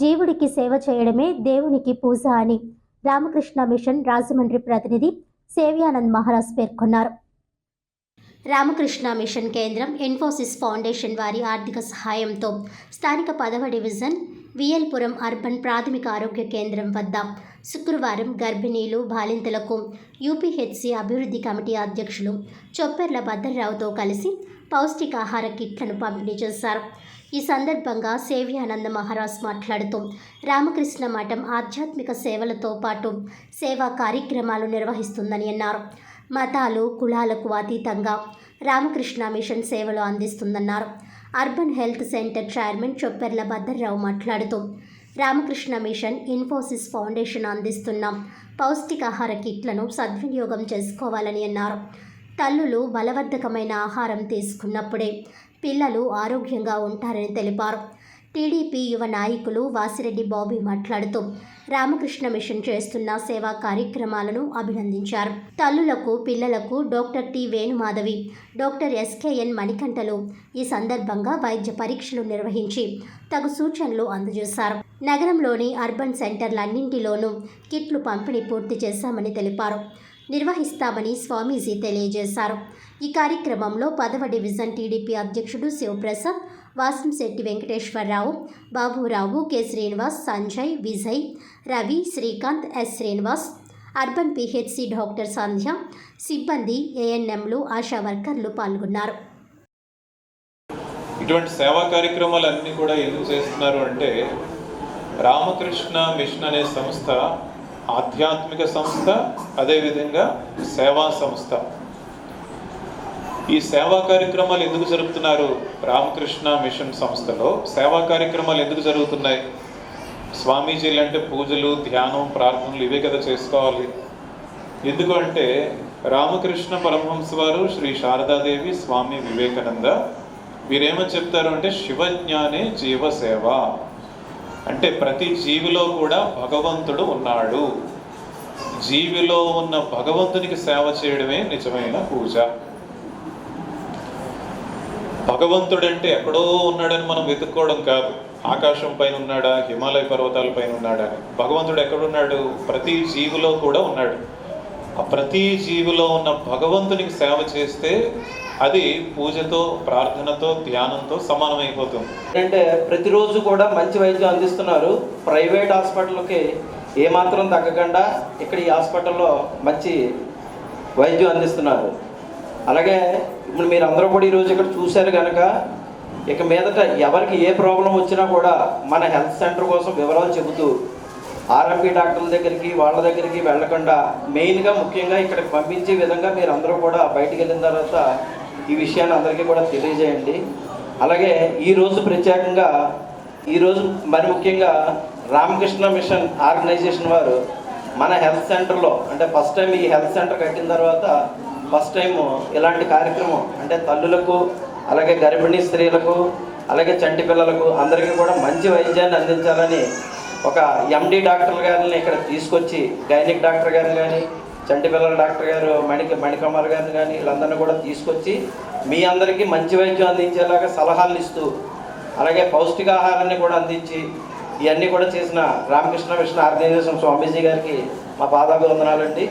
జీవుడికి సేవ చేయడమే దేవునికి పూజ అని రామకృష్ణ మిషన్ రాజమండ్రి ప్రతినిధి సేవ్యానంద్ మహారాజ్ పేర్కొన్నారు. రామకృష్ణ మిషన్ కేంద్రం ఇన్ఫోసిస్ ఫౌండేషన్ వారి ఆర్థిక సహాయంతో స్థానిక పదవ డివిజన్ విఎల్పురం అర్బన్ ప్రాథమిక ఆరోగ్య కేంద్రం వద్ద శుక్రవారం గర్భిణీలు బాలింతలకు యూపీహెచ్సి అభివృద్ధి కమిటీ అధ్యక్షులు చొప్పెర్ల భద్రరావుతో కలిసి పౌష్టికాహార కిట్లను పంపిణీ చేశారు. ఈ సందర్భంగా సేవ్యానంద మహారాజ్ మాట్లాడుతూ రామకృష్ణ మఠం ఆధ్యాత్మిక సేవలతో పాటు సేవా కార్యక్రమాలు నిర్వహిస్తుందని అన్నారు. మతాలు కులాలకు అతీతంగా రామకృష్ణ మిషన్ సేవలు అందిస్తుందన్నారు. Urban health centre chairman Chopperla Bhadrarao మాట్లాడుతూ రామకృష్ణ మిషన్ ఇన్ఫోసిస్ ఫౌండేషన్ అందిస్తున్న పౌష్టికాహార కిట్లను సద్వినియోగం చేసుకోవాలని అన్నారు. తల్లులు బలవర్ధకమైన ఆహారం తీసుకున్నప్పుడే పిల్లలు ఆరోగ్యంగా ఉంటారని తెలిపారు. టీడీపీ యువ నాయకులు వాసిరెడ్డి బాబీ మాట్లాడుతూ రామకృష్ణ మిషన్ చేస్తున్న సేవా కార్యక్రమాలను అభినందించారు. తల్లులకు పిల్లలకు doctor T Venumadhavi doctor SKN మణికంఠలు ఈ సందర్భంగా వైద్య పరీక్షలు నిర్వహించి తగు సూచనలు అందజేశారు. నగరంలోని అర్బన్ సెంటర్లన్నింటిలోనూ కిట్లు పంపిణీ పూర్తి చేశామని తెలిపారు. నిర్వహిస్తామని స్వామీజీ తెలియజేశారు. ఈ కార్యక్రమంలో పదవ డివిజన్ టీడీపీ అధ్యక్షుడు Sivaprasad Vasamsetti Venkateswararao Baburao K. Srinivas Sanjay Vijay Ravi Srikanth S. Srinivas urban PHC doctor Sandhya సిబ్బంది ఏఎన్ఎంలు ఆశా వర్కర్లు పాల్గొన్నారు. ఇటువంటి సేవా కార్యక్రమాలు అన్నీ కూడా ఎందుకు చేస్తున్నారు అంటే రామకృష్ణ మిషన్ అనే సంస్థ ఆధ్యాత్మిక సంస్థ అదేవిధంగా సేవా సంస్థ. ఈ సేవా కార్యక్రమాలు ఎందుకు జరుపుతున్నారు? రామకృష్ణ మిషన్ సంస్థలో సేవా కార్యక్రమాలు ఎందుకు జరుగుతున్నాయి? స్వామీజీలు అంటే పూజలు ధ్యానం ప్రార్థనలు ఇవే కదా చేసుకోవాలి. ఎందుకు అంటే రామకృష్ణ పరమహంస వారు శ్రీ శారదాదేవి స్వామి వివేకానంద వీరేమని చెప్తారు అంటే శివజ్ఞానే జీవ సేవ. అంటే ప్రతి జీవిలో కూడా భగవంతుడు ఉన్నాడు. జీవిలో ఉన్న భగవంతునికి సేవ చేయడమే నిజమైన పూజ. భగవంతుడు అంటే ఎక్కడో ఉన్నాడని మనం వెతుక్కోవడం కాదు. ఆకాశం పైన ఉన్నాడా? హిమాలయ పర్వతాల పైన ఉన్నాడా? అని భగవంతుడు ఎక్కడున్నాడు? ప్రతి జీవిలో కూడా ఉన్నాడు. ప్రతి జీవిలో ఉన్న భగవంతునికి సేవ చేస్తే అది పూజతో ప్రార్థనతో ధ్యానంతో సమానమైపోతుంది. అంటే ప్రతిరోజు కూడా మంచి వైద్యం అందిస్తున్నారు. ప్రైవేట్ హాస్పిటల్కి ఏమాత్రం తగ్గకుండా ఇక్కడ ఈ హాస్పిటల్లో మంచి వైద్యం అందిస్తున్నారు. అలాగే ఇప్పుడు మీరు అందరూ కూడా ఈరోజు ఇక్కడ చూశారు కనుక ఇక మీదట ఎవరికి ఏ ప్రాబ్లం వచ్చినా కూడా మన హెల్త్ సెంటర్ కోసం వివరాలు చెబుతూ ఆర్ఎంపీ డాక్టర్ల దగ్గరికి వాళ్ళ దగ్గరికి వెళ్ళకుండా మెయిన్గా ముఖ్యంగా ఇక్కడికి పంపించే విధంగా మీరు అందరూ కూడా బయటికి వెళ్ళిన తర్వాత ఈ విషయాన్ని అందరికీ కూడా తెలియజేయండి. అలాగే ఈరోజు ప్రత్యేకంగా ఈరోజు మరి ముఖ్యంగా రామకృష్ణ మిషన్ ఆర్గనైజేషన్ వారు మన హెల్త్ సెంటర్లో అంటే ఫస్ట్ టైం ఈ హెల్త్ సెంటర్ కట్టిన తర్వాత ఫస్ట్ టైం ఇలాంటి కార్యక్రమం అంటే తల్లులకు అలాగే గర్భిణీ స్త్రీలకు అలాగే చంటి పిల్లలకు అందరికీ కూడా మంచి వైద్యాన్ని అందించాలని ఒక ఎండి డాక్టర్ గారిని ఇక్కడ తీసుకొచ్చి గైనిక్ డాక్టర్ గారిని కానీ చంటి పిల్లల డాక్టర్ గారు మణిక మణికమల్ గారిని కానీ వీళ్ళందరినీ కూడా తీసుకొచ్చి మీ అందరికీ మంచి వైద్యం అందించేలాగా సలహాలు ఇస్తూ అలాగే పౌష్టికాహారాన్ని కూడా అందించి ఇవన్నీ కూడా చేసిన రామకృష్ణ మిషన్ ఆర్గనైజేషన్ స్వామీజీ గారికి మా పాదాభివందనాలండి.